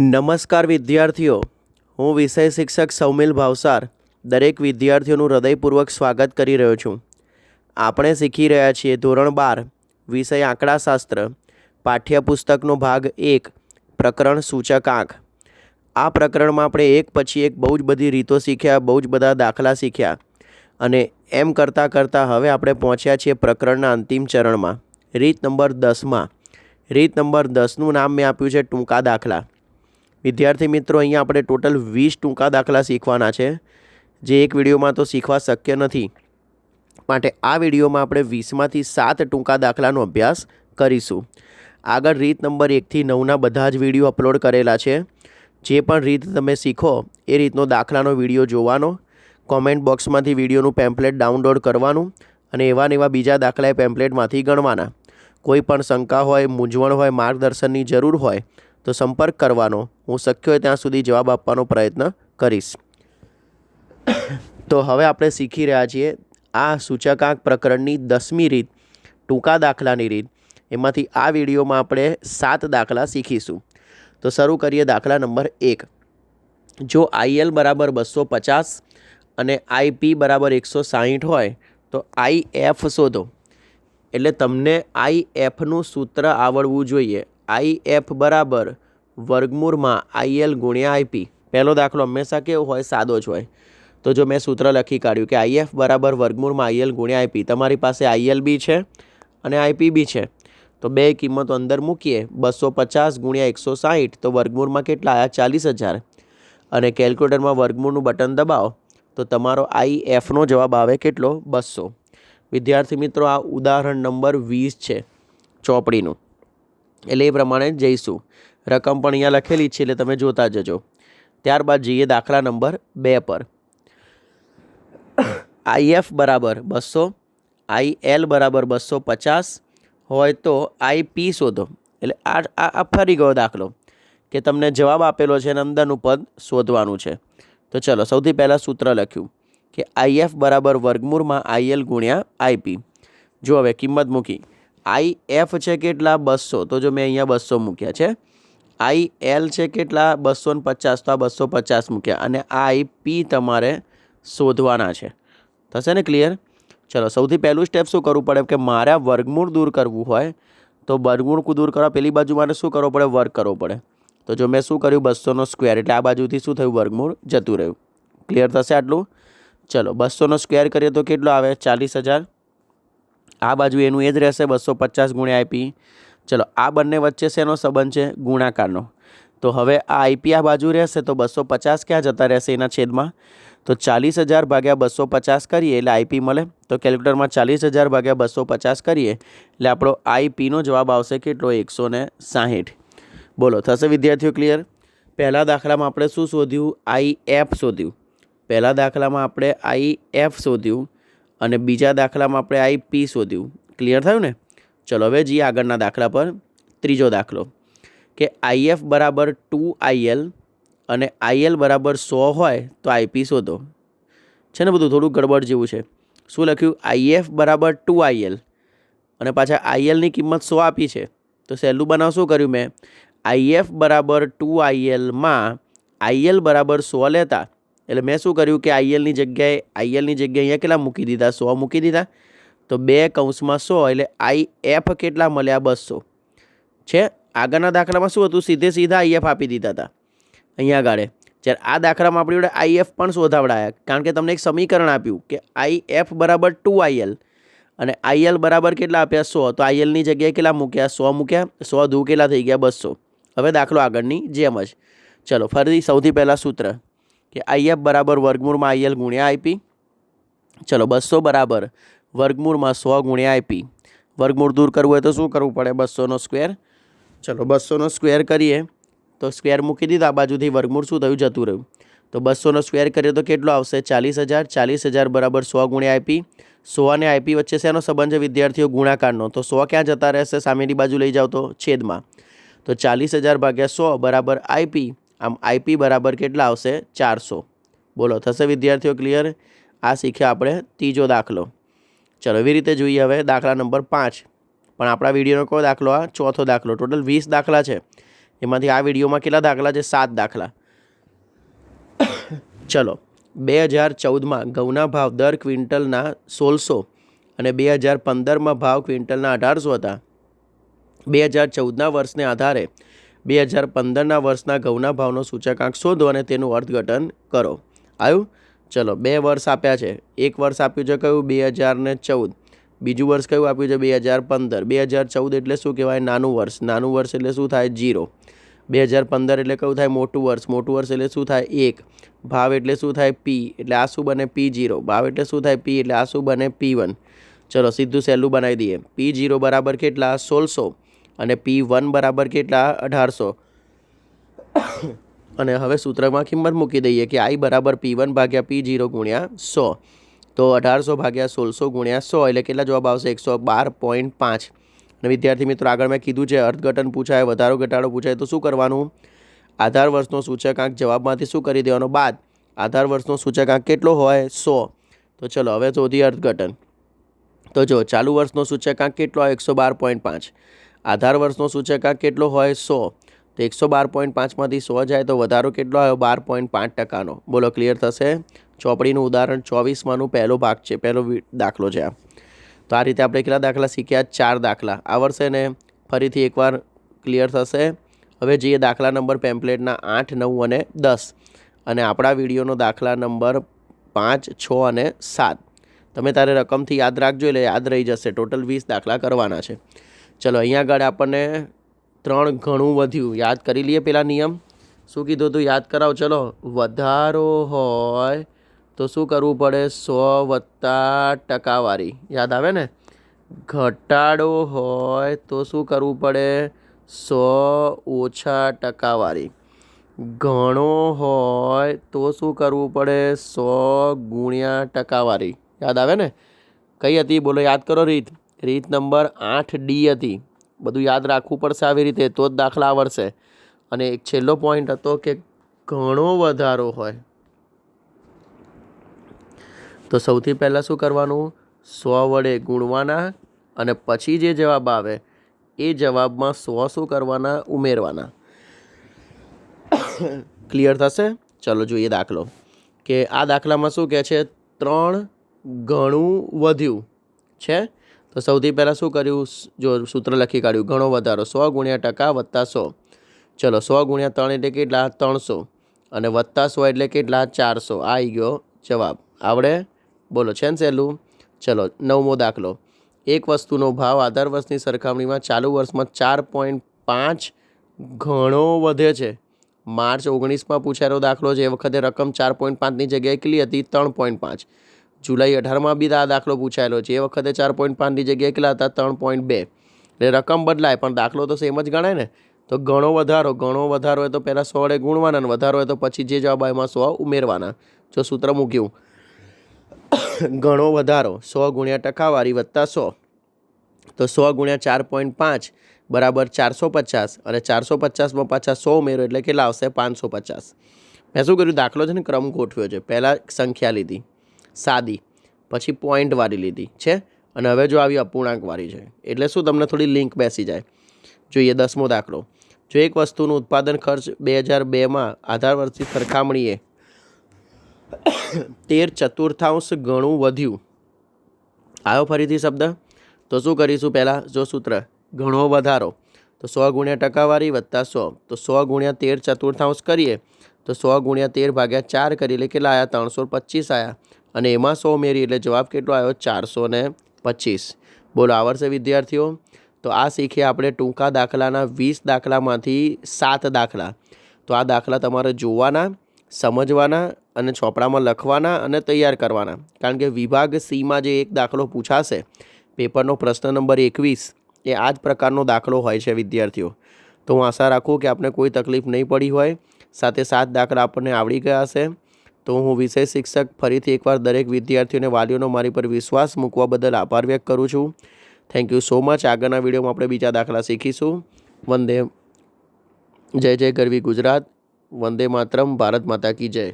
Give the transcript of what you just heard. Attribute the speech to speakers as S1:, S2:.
S1: નમસ્કાર વિદ્યાર્થીઓ, હું વિષય શિક્ષક સૌમિલ ભાવસાર દરેક વિદ્યાર્થીઓનું હૃદયપૂર્વક સ્વાગત કરી રહ્યો છું. આપણે શીખી રહ્યા છીએ ધોરણ બાર, વિષય આંકડાશાસ્ત્ર, પાઠ્યપુસ્તકનો ભાગ એક, પ્રકરણ સૂચક આંક. આ પ્રકરણમાં આપણે એક પછી એક બહુ જ બધી રીતો શીખ્યા, બહુ જ બધા દાખલા શીખ્યા અને એમ કરતાં કરતાં હવે આપણે પહોંચ્યા છીએ પ્રકરણના અંતિમ ચરણમાં. રીત નંબર દસમાં. રીત નંબર દસનું નામ મેં આપ્યું છે ટૂંકા દાખલા. વિદ્યાર્થી મિત્રો, અહીંયા આપણે ટોટલ વીસ ટૂંકા દાખલા શીખવાના છે, જે એક વિડીયોમાં તો શીખવા શક્ય નથી. માટે આ વિડીયોમાં આપણે વીસમાંથી સાત ટૂંકા દાખલાનો અભ્યાસ કરીશું. આગળ રીત નંબર એકથી નવના બધા જ વીડિયો અપલોડ કરેલા છે. જે પણ રીત તમે શીખો, એ રીતનો દાખલાનો વીડિયો જોવાનો. કોમેન્ટ બોક્સમાંથી વિડીયોનું પેમ્પલેટ ડાઉનલોડ કરવાનું અને એવા ને એવા બીજા દાખલા એ પેમ્પલેટમાંથી ગણવાના. કોઈ પણ શંકા હોય, મૂંઝવણ હોય, માર્ગદર્શનની જરૂર હોય તો સંપર્ક કરવાનો. હું શક્ય હોય ત્યાં સુધી જવાબ આપવાનો પ્રયત્ન કરીશ. તો હવે આપણે શીખી રહ્યા છીએ આ સૂચકાંક પ્રકરણની દસમી રીત, ટૂંકા દાખલાની રીત. એમાંથી આ વિડીયોમાં આપણે સાત દાખલા શીખીશું. તો શરૂ કરીએ દાખલા નંબર એક. જો આઈએલ બરાબર બસો પચાસ અને આઈપી બરાબર એકસો સાહીઠ હોય, તો આઈ એફ શોધો. એટલે તમને આઈ એફનું સૂત્ર આવડવું જોઈએ. આઈ એફ બરાબર વર્ગમૂળમાં આઈએલ ગુણ્યા આઈપી પહેલો દાખલો હંમેશા કેવો હોય? સાદો જ હોય. તો જો મેં સૂત્ર લખી કાઢ્યું કે આઈએફ બરાબર વર્ગમૂળમાં આઈએલ ગુણ્યા આઈપી તમારી પાસે આઈએલ બી છે અને આઈપી બી છે. તો બે કિંમતો અંદર મૂકીએ. બસો પચાસ ગુણ્યા એકસો સાહીઠ. તો વર્ગમૂળમાં કેટલા આવ્યા ચાલીસ હજાર. અને કેલ્ક્યુલેટરમાં વર્ગમૂળનું બટન દબાવો. તો તમારો આઈ એફનો જવાબ આવે કેટલો? બસો. વિદ્યાર્થી મિત્રો, આ ઉદાહરણ નંબર વીસ છે ચોપડીનું. એટલે એ પ્રમાણે જઈશું. રકમ પણ અહીંયા લખેલી છે એટલે તમે જોતા જજો. ત્યારબાદ જઈએ દાખલા નંબર બે પર. આઈએફ બરાબર બસો, આઈ એલ બરાબર બસો પચાસ હોય તો આઈ પી શોધો. એટલે આ આ ફરી ગયો દાખલો. કે તમને જવાબ આપેલો છે અને અંદરનું પદ શોધવાનું છે. તો ચલો, સૌથી પહેલાં સૂત્ર લખ્યું. કે આઈએફ બરાબર વર્ગમૂળમાં આઈએલ ગુણ્યા આઈપી જો હવે કિંમત મૂકી. આઈ એફ છે કેટલા? બસો. તો જો મેં અહીંયા બસો મૂક્યા છે. આઈ એલ છે કેટલા? બસો ને પચાસ. તો આ બસો પચાસ મૂક્યા. અને આઈ પી તમારે શોધવાના છે. થશે ને ક્લિયર? ચલો, સૌથી પહેલું સ્ટેપ શું કરવું પડે? કે મારે વર્ગમૂળ દૂર કરવું હોય, તો વર્ગમૂળ દૂર કરવા પેલી બાજુ મારે શું કરવું પડે? વર્ગ કરવો પડે. તો જો મેં શું કર્યું? બસોનો સ્ક્વેર એટલે આ બાજુથી શું થયું? વર્ગમૂળ જતું રહ્યું. ક્લિયર થશે આટલું? ચલો, બસોનો સ્ક્વેર કરીએ તો કેટલો આવે? ચાલીસ હજાર. આ બાજુ એનું એ જ રહેશે, બસો પચાસ ગુણ્યા આઈપી ચલો, આ બંને વચ્ચે શેનો સંબંધ છે? ગુણાકારનો. તો હવે આ આઈપી આ બાજુ રહેશે, તો બસો પચાસ ક્યાં જતા રહેશે એના છેદમાં? તો ચાલીસ હજાર ભાગ્યા બસો પચાસ કરીએ, એટલે આઈપી મળે. તો કેલ્ક્યુલેટરમાં ચાલીસ હજાર ભાગ્યા બસો પચાસ કરીએ, એટલે આપણો આઈપીનો જવાબ આવશે કેટલો? એકસો ને સાહીઠ. બોલો, થશે વિદ્યાર્થીઓ ક્લિયર? પહેલા દાખલામાં આપણે શું શોધ્યું? આઈ એફ શોધ્યું. પહેલાં દાખલામાં આપણે આઈ એફ શોધ્યું. અને બીજા દાખલામાં આપણે આઈ પી શોધ્યું. ક્લિયર થયું ને? ચલો હવે જઈએ આગળના દાખલા પર. ત્રીજો દાખલો. કે આઈએફ બરાબર ટુ આઈએલ અને આઈએલ બરાબર સો હોય તો આઈપી શોધો. છે ને બધું થોડું ગડબડ જેવું છે. શું લખ્યું? આઈએફ બરાબર ટુ આઈએલ અને પાછા આઈએલની કિંમત સો આપી છે. તો સહેલું બનાવ શું કર્યું મેં? આઈએફ બરાબર ટુ આઈએલમાં આઈએલ બરાબર સો લેતા એટલે મેં શું કર્યું કે આઈએલની જગ્યાએ આઈએલની જગ્યાએ અહીંયા કેટલા મૂકી દીધા? સો મૂકી દીધા. તો બે કૌંસમાં સો, એટલે આઈ એફ કેટલા મળ્યા? બસો. છે? આગળના દાખલામાં શું હતું? સીધે સીધા આઈએફ આપી દીધા હતા. અહીંયા આગળ. જ્યારે આ દાખલામાં આપણી જોડે આઈએફ પણ શોધાવડાયા. કારણ કે તમને એક સમીકરણ આપ્યું કે આઈ એફ બરાબર ટુ આઈએલ અને આઈએલ બરાબર કેટલા આપ્યા? સો. તો આઈએલની જગ્યાએ કેટલા મૂક્યા? સો મૂક્યા. સો ધુ કેટલા થઈ ગયા? બસો. હવે દાખલો આગળની જેમ જ. ચલો, ફરીથી સૌથી પહેલાં સૂત્ર. કે આઈએફ બરાબર વર્ગમૂળમાં આઈએલ ગુણ્યા આઈપી ચલો, બસો બરાબર વર્ગમૂળમાં સો ગુણ્યા આઈપી વર્ગમૂળ દૂર કરવું હોય તો શું કરવું પડે? બસોનો સ્ક્વેર. ચલો, બસોનો સ્ક્વેર કરીએ. તો સ્ક્વેર મૂકી દીધા. આ બાજુથી વર્ગમૂળ શું થયું? જતું રહ્યું. તો બસોનો સ્ક્વેર કરીએ તો કેટલો આવશે? ચાલીસ હજાર. ચાલીસ હજાર બરાબર સો ગુણ્યા આઈપી સો અને આઈપી વચ્ચે શેનો સંબંધ છે? વિદ્યાર્થીઓ ગુણાકારનો. તો સો ક્યાં જતા રહેશે? સામેની બાજુ લઈ જાઓ તો છેદમાં. તો ચાલીસ હજાર ભાગ્યા સો બરાબર આઈપી આમ આઈપી બરાબર કેટલા આવશે? ચારસો. બોલો, થશે વિદ્યાર્થીઓ ક્લિયર? આ શીખ્યા આપણે ત્રીજો દાખલો. ચલો, એવી રીતે જોઈએ હવે દાખલા નંબર પાંચ. પણ આપણા વિડીયોનો કયો દાખલો? આ ચોથો દાખલો. ટોટલ વીસ દાખલા છે. એમાંથી આ વિડીયોમાં કેટલા દાખલા છે? સાત દાખલા. ચલો, બે હજાર ચૌદમાં ઘઉંના ભાવ દર ક્વિન્ટલના સોળસો અને બે હજાર પંદરમાં ભાવ ક્વિન્ટલના અઢારસો હતા. બે હજાર ચૌદના વર્ષને આધારે બે હજાર પંદરના વર્ષના ઘઉંના ભાવનો સૂચકાંક શોધો અને તેનું અર્થઘટન કરો. આવ્યું ચલો, બે વર્ષ આપ્યા છે. એક વર્ષ આપ્યું છે કયું? બે હજાર ને ચૌદ. બીજું વર્ષ કયું આપ્યું છે? બે હજાર પંદર. બે હજાર ચૌદ એટલે શું કહેવાય? નાનું વર્ષ. નાનું વર્ષ એટલે શું થાય? જીરો બે હજાર પંદર એટલે કયું થાય? મોટું વર્ષ. મોટું વર્ષ એટલે શું થાય? એક. ભાવ એટલે શું થાય? પી. એટલે આ શું બને? પી જીરો ભાવ એટલે શું થાય? પી. એટલે આ શું બને? P one. ચલો, સીધું સહેલું બનાવી દઈએ. પી જીરો બરાબર કેટલા? સોળસો. અને પી વન બરાબર કેટલા? અઢારસો. અને હવે સૂત્રમાં કિંમત મૂકી દઈએ કે આઈ બરાબર પી વન ભાગ્યા પી જીરો ગુણ્યા સો. તો અઢારસો ભાગ્યા સોળસો ગુણ્યા સો, એટલે કેટલા જવાબ આવશે? એકસો બાર પોઈન્ટ પાંચ. અને વિદ્યાર્થી મિત્રો, આગળ મેં કીધું છે, અર્થઘટન પૂછાય, વધારો ઘટાડો પૂછાય, તો શું કરવાનું? આધાર વર્ષનો સૂચકાંક જવાબમાંથી શું કરી દેવાનો? બાદ. આધાર વર્ષનો સૂચકાંક કેટલો હોય? સો. તો ચલો, હવે શોધી અર્થઘટન. તો જો, ચાલુ વર્ષનો સૂચકાંક કેટલો એકસો બાર પોઈન્ટ પાંચ. આધાર વર્ષનો સૂચકાંક કેટલો હોય? સો. તો એકસો બાર પોઈન્ટ પાંચમાંથી સો જાય તો વધારો કેટલો આવ્યો? બાર પોઈન્ટ પાંચ ટકાનો. બોલો, ક્લિયર થશે? ચોપડીનું ઉદાહરણ ચોવીસમાંનું પહેલો ભાગ છે, પહેલો દાખલો છે આ. તો આ રીતે આપણે કેટલા દાખલા શીખ્યા? ચાર દાખલા. આવડશે ને ફરીથી એકવાર ક્લિયર થશે. હવે જઈએ દાખલા નંબર પેમ્પલેટના આઠ, નવ અને દસ. અને આપણા વિડીયોનો દાખલા નંબર પાંચ, છ અને સાત. તમે તારે રકમથી યાદ રાખજો, એટલે યાદ રહી જશે. ટોટલ વીસ દાખલા કરવાના છે. ચલો અહીંયા આગળ આપણને ત્રણ ઘણું વધ્યું. યાદ કરી લઈએ પેલા નિયમ. શું કીધું હતું? યાદ કરાવો. ચલો, વધારો હોય તો શું કરવું પડે? સો વત્તા ટકાવારી. યાદ આવે ને? ઘટાડો હોય તો શું કરવું પડે? સો ઓછા ટકાવારી. ઘણો હોય તો શું કરવું પડે? સો ગુણ્યા ટકાવારી. યાદ આવે ને? કઈ હતી? બોલો, યાદ કરો રીત. રીત નંબર આઠ ડી હતી. બધું યાદ રાખવું પડશે આવી રીતે, તો જ દાખલા આવડશે. અને એક છેલ્લો પોઈન્ટ હતો કે ઘણો વધારો હોય. તો સૌથી પહેલાં શું કરવાનું? સો વડે ગુણવાના અને પછી જે જવાબ આવે, એ જવાબમાં સો શું કરવાના? ઉમેરવાના. ક્લિયર થશે? ચલો જોઈએ દાખલો. કે આ દાખલામાં શું કહે છે? ત્રણ ઘણું વધ્યું. છે? તો સૌથી પહેલાં શું કર્યું? જો સૂત્ર લખી કાઢ્યું, ઘણો વધારો, સો ગુણ્યા ટકા વત્તા સો. ચલો, સો ગુણ્યા ત્રણ એટલે કેટલા? ત્રણસો. અને વત્તા સો એટલે કેટલા? ચારસો. આ આવી ગયો જવાબ. આવડે? બોલો, છે ને સહેલું? ચલો, નવમો દાખલો. એક વસ્તુનો ભાવ આધાર વર્ષની સરખામણીમાં ચાલુ વર્ષમાં ચાર પોઈન્ટ પાંચ ઘણો વધે છે. માર્ચ ઓગણીસમાં પૂછાયેલો દાખલો છે. એ વખતે રકમ ચાર પોઈન્ટ પાંચની જગ્યાએ કેટલી હતી? ત્રણ પોઈન્ટ પાંચ. જુલાઈ અઢારમાં બી આ દાખલો પૂછાયેલો છે. એ વખતે ચાર પોઈન્ટ પાંચની જગ્યાએ કેટલા હતા? ત્રણ પોઈન્ટ બે. એટલે રકમ બદલાય, પણ દાખલો તો સેમ જ ગણાય ને. તો ઘણો વધારો ઘણો વધારો હોય તો પહેલાં સો વડે ગુણવાના અને વધારો હોય તો પછી જે જવાબ આવે એમાં સો ઉમેરવાના. જો સૂત્ર મૂક્યું. ઘણો વધારો, સો ગુણ્યા ટકાવારી વત્તા સો. તો સો ગુણ્યા ચાર પોઈન્ટ પાંચ બરાબર ચારસો પચાસ અને ચારસો પચાસમાં પાછા સો ઉમેરો એટલે કેટલા આવશે? પાંચસો પચાસ. મેં શું કર્યું? દાખલો છે ને ક્રમ ગોઠવ્યો છે. પહેલાં સંખ્યા લીધી. સાદી. પછી પોઈન્ટવાળી લીધી, છે? અને હવે જો આવી અપૂર્ણાંકવાળી છે. એટલે શું તમને થોડી લિંક બેસી જાય. જોઈએ દસમો દાખલો. જો એક વસ્તુનું ઉત્પાદન ખર્ચ બે હજાર બેમાં આધાર વર્ષની સરખામણીએ, તેર ચતુર્થાંશ ગણું વધ્યું. આવ્યો ફરીથી શબ્દ? તો શું કરીશું પહેલાં? જો સૂત્ર ઘણો વધારો. તો સો ગુણ્યા ટકાવારી વત્તા સો. તો સો ગુણ્યા તેર ચતુર્થાંશ કરીએ. તો સો ગુણ્યા તેર ભાગ્યા ચાર કરી એટલે કેટલા આવ્યા ત્રણસો પચીસ આવ્યા અને એમાં સો ઉમેરી એટલે જવાબ કેટલો આવ્યો? ચારસો ને પચીસ. બોલો આવડશે વિદ્યાર્થીઓ, તો આ શીખીએ આપણે ટૂંકા દાખલાના વીસ દાખલામાંથી સાત દાખલા. તો આ દાખલા તમારે જોવાના, સમજવાના અને ચોપડામાં લખવાના અને તૈયાર કરવાના. કારણ કે વિભાગ સીમાં જે એક દાખલો પૂછાશે, પેપરનો પ્રશ્ન નંબર એકવીસ, એ આ જ પ્રકારનો દાખલો હોય છે વિદ્યાર્થીઓ. તો હું આશા રાખું કે આપને કોઈ તકલીફ નહીં પડી હોય. સાથે સાત દાખલા આપણને આવડી ગયા હશે. તો હું વિષય શિક્ષક ફરીથી એકવાર દરેક વિદ્યાર્થીઓ અને વાલીઓનો મારી પર વિશ્વાસ મૂકવા બદલ આભાર વ્યક્ત કરું છું. થેન્ક યુ સો મચ આગળના વિડીયોમાં આપણે બીજા દાખલા શીખીશું. વંદે. જય જય ગરવી ગુજરાત. વંદે માતરમ. ભારત માતા કી જય.